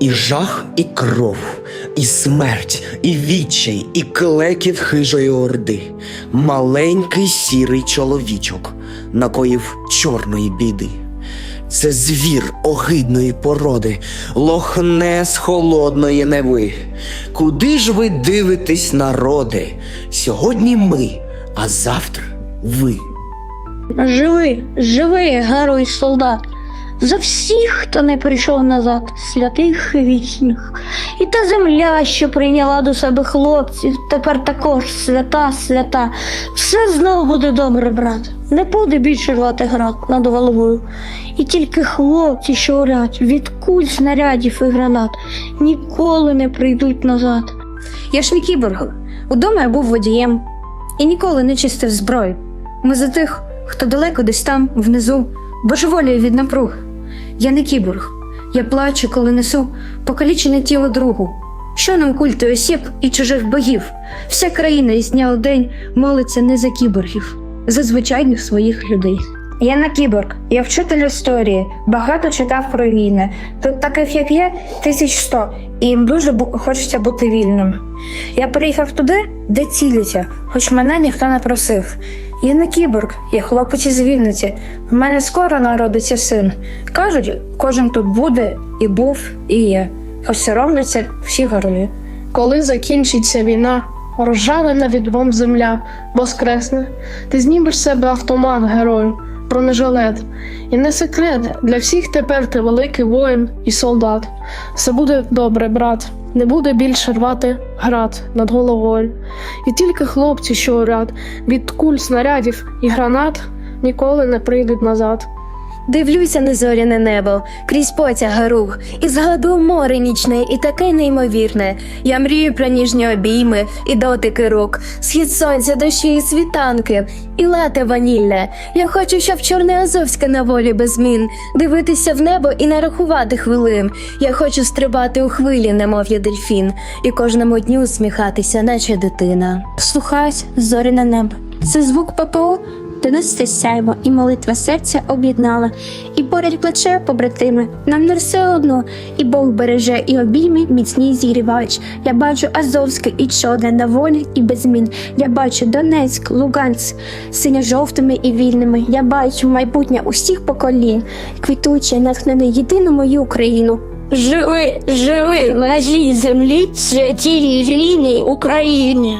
І жах, і кров, і смерть, і відчай, і клекіт хижої орди. Маленький сірий чоловічок накоїв чорної біди. Це звір огидної породи, лохне з холодної неви. Куди ж ви дивитесь, народи? Сьогодні ми, а завтра ви. Живи, живи, герой солдат, за всіх, хто не прийшов назад, святих і вічних. І та земля, що прийняла до себе хлопців, тепер також свята, свята. Все знову буде добре, брат. Не буде більше рвати град над головою. І тільки хлопці, що орять від куль, снарядів і гранат, ніколи не прийдуть назад. Я ж не кіборг. Удома я був водієм і ніколи не чистив зброю. Ми за тих, хто далеко десь там, внизу, божеволіє від напруг. Я не кіборг. Я плачу, коли несу покалічене тіло другу. Що нам культи осіб і чужих богів? Вся країна із дня у день молиться не за кіборгів, за звичайних своїх людей. Я не кіборг, я вчитель історії, багато читав про війни. Тут таких, як я, тисяч сто, і їм дуже бу- хочеться бути вільним. Я приїхав туди, де ціляться, хоч мене ніхто не просив. Я не кіборг, я хлопець із Вінниці. В мене скоро народиться син. Кажуть, кожен тут буде, і був, і є. Хоч соромляться всі горлі. Коли закінчиться війна, розжалена від бомб земля воскресне, ти знімеш себе автомат герою, бронежилет. І не секрет, для всіх тепер ти великий воїн і солдат. Все буде добре, брат, не буде більше рвати град над головою. І тільки хлопці, що уряд від куль снарядів і гранат, ніколи не прийдуть назад. Дивлюся на зоряне небо, крізь потяга рух, і згадую море нічне, і таке неймовірне. Я мрію про ніжні обійми і дотики рук, схід сонця, дощі і світанки, і лате ванілля. Я хочу, щоб чорне Азовське на волі без змін, дивитися в небо і не рахувати хвилин. Я хочу стрибати у хвилі, немов я дельфін, і кожному дню усміхатися, наче дитина. Слухаюсь зоряне небо. Це звук ППО доноситься сяйво, і молитва серця об'єднала. І поряд плече побратими, нам не все одно, і Бог береже, і обійми міцні зігрівач. Я бачу Азовське і чорне на волі і без змін. Я бачу Донецьк, Луганськ, синьо-жовтими і вільними. Я бачу майбутнє усіх поколінь, квітуче, натхнене єдину мою Україну. Живи, живи, на межі землі, святій рідній Україні.